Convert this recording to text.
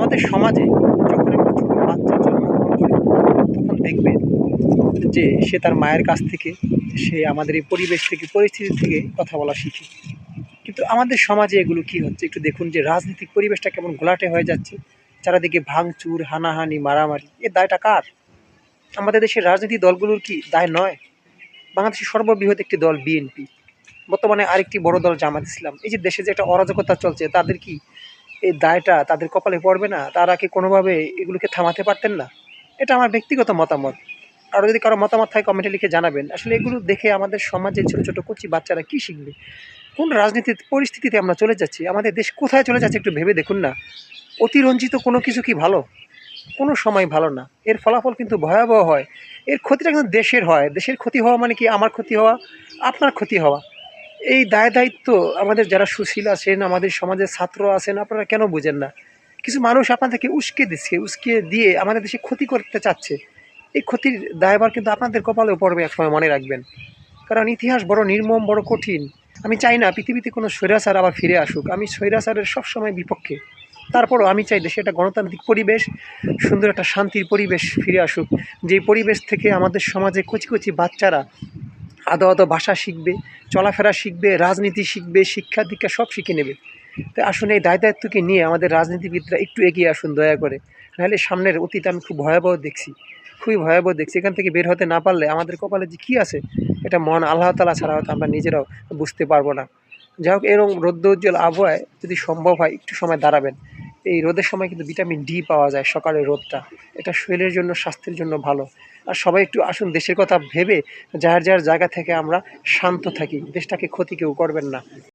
আমাদের সমাজে যখন একটা ছোটো বাচ্চা জন্মগ্রহণ করে, তখন দেখবে যে সে তার মায়ের কাছ থেকে, সে আমাদের এই পরিবেশ থেকে, পরিস্থিতি থেকে কথা বলা শিখে। কিন্তু আমাদের সমাজে এগুলো কি হচ্ছে? একটু দেখুন যে রাজনৈতিক পরিবেশটা কেমন ঘোলাটে হয়ে যাচ্ছে। চারিদিকে ভাঙচুর, হানাহানি, মারামারি। এর দায়টা কার? আমাদের দেশের রাজনৈতিক দলগুলোর কি দায় নয়? বাংলাদেশের সর্ববৃহৎ একটি দল বিএনপি। বর্তমানে আরেকটি বড় দল জামাত ইসলাম। এই যে দেশে যে একটা অরাজকতা চলছে, তাদের কি এই দায়টা তাদের কপালে পড়বে না, তারা কি কোনোভাবে এগুলোকে থামাতে পারতেন না? এটা আমার ব্যক্তিগত মতামত। আর যদি কারও মতামত থাকে কমেন্টে লিখে জানাবেন। আসলে এগুলো দেখে আমাদের সমাজে ছোটো ছোটো কচি বাচ্চারা কী শিখবে? কোন রাজনীতির পরিস্থিতিতে আমরা চলে যাচ্ছি? আমাদের দেশ কোথায় চলে যাচ্ছে একটু ভেবে দেখুন না। অতিরঞ্জিত কোনো কিছু কি ভালো? কোনো সময় ভালো না। এর ফলাফল কিন্তু ভয়াবহ হয়। এর ক্ষতিটা কিন্তু দেশের হয়। দেশের ক্ষতি হওয়া মানে কি আমার ক্ষতি হওয়া? আপনার ক্ষতি হওয়া। এই দায় দায়িত্ব আমাদের যারা সুশীল আছেন, আমাদের সমাজের ছাত্র আছেন, আপনারা কেন বুঝেন না? কিছু মানুষ আপনাদেরকে উস্কে দিচ্ছে, উস্কে দিয়ে আমাদের দেশে ক্ষতি করতে চাচ্ছে। এই ক্ষতির দায়ভার কিন্তু আপনাদের কপালেও পড়বে একসময় মনে রাখবেন। কারণ ইতিহাস বড় নির্মম, বড় কঠিন। আমি চাই না পৃথিবীতে কোনো স্বৈরাচার আবার ফিরে আসুক। আমি স্বৈরাচারের সবসময় বিপক্ষে। তারপরও আমি চাই দেশে একটা গণতান্ত্রিক পরিবেশ, সুন্দর একটা শান্তির পরিবেশ ফিরে আসুক। যেই পরিবেশ থেকে আমাদের সমাজে কচি কচি বাচ্চারা আদো ভাষা শিখবে, চলাফেরা শিখবে, রাজনীতি শিখবে, শিক্ষা দীক্ষা সব শিখে নেবে। তাই আসুন এই দায় দায়িত্বকে নিয়ে আমাদের রাজনীতিবিদরা একটু এগিয়ে আসুন দয়া করে। নাহলে সামনের অতীত আমি খুব ভয়াবহ দেখছি, খুবই ভয়াবহ দেখছি। এখান থেকে বের হতে না পারলে আমাদের কপালে যে কী আছে, এটা মন আল্লাহ তালা ছাড়া হয়তো আমরা নিজেরাও বুঝতে পারব না। যাই হোক, এরকম রৌদ্রোজ্জ্বল আবহাওয়ায় যদি সম্ভব হয়, একটু সময় দাঁড়াবেন। এই রোদের সময় কিন্তু ভিটামিন ডি পাওয়া যায় সকালের রোদটা। এটা শরীরের জন্য, স্বাস্থ্যের জন্য ভালো। আর সবাই একটু আসুন, দেশের কথা ভেবে যার যার জায়গা থেকে আমরা শান্ত থাকি। দেশটাকে ক্ষতি কেউ করবেন না।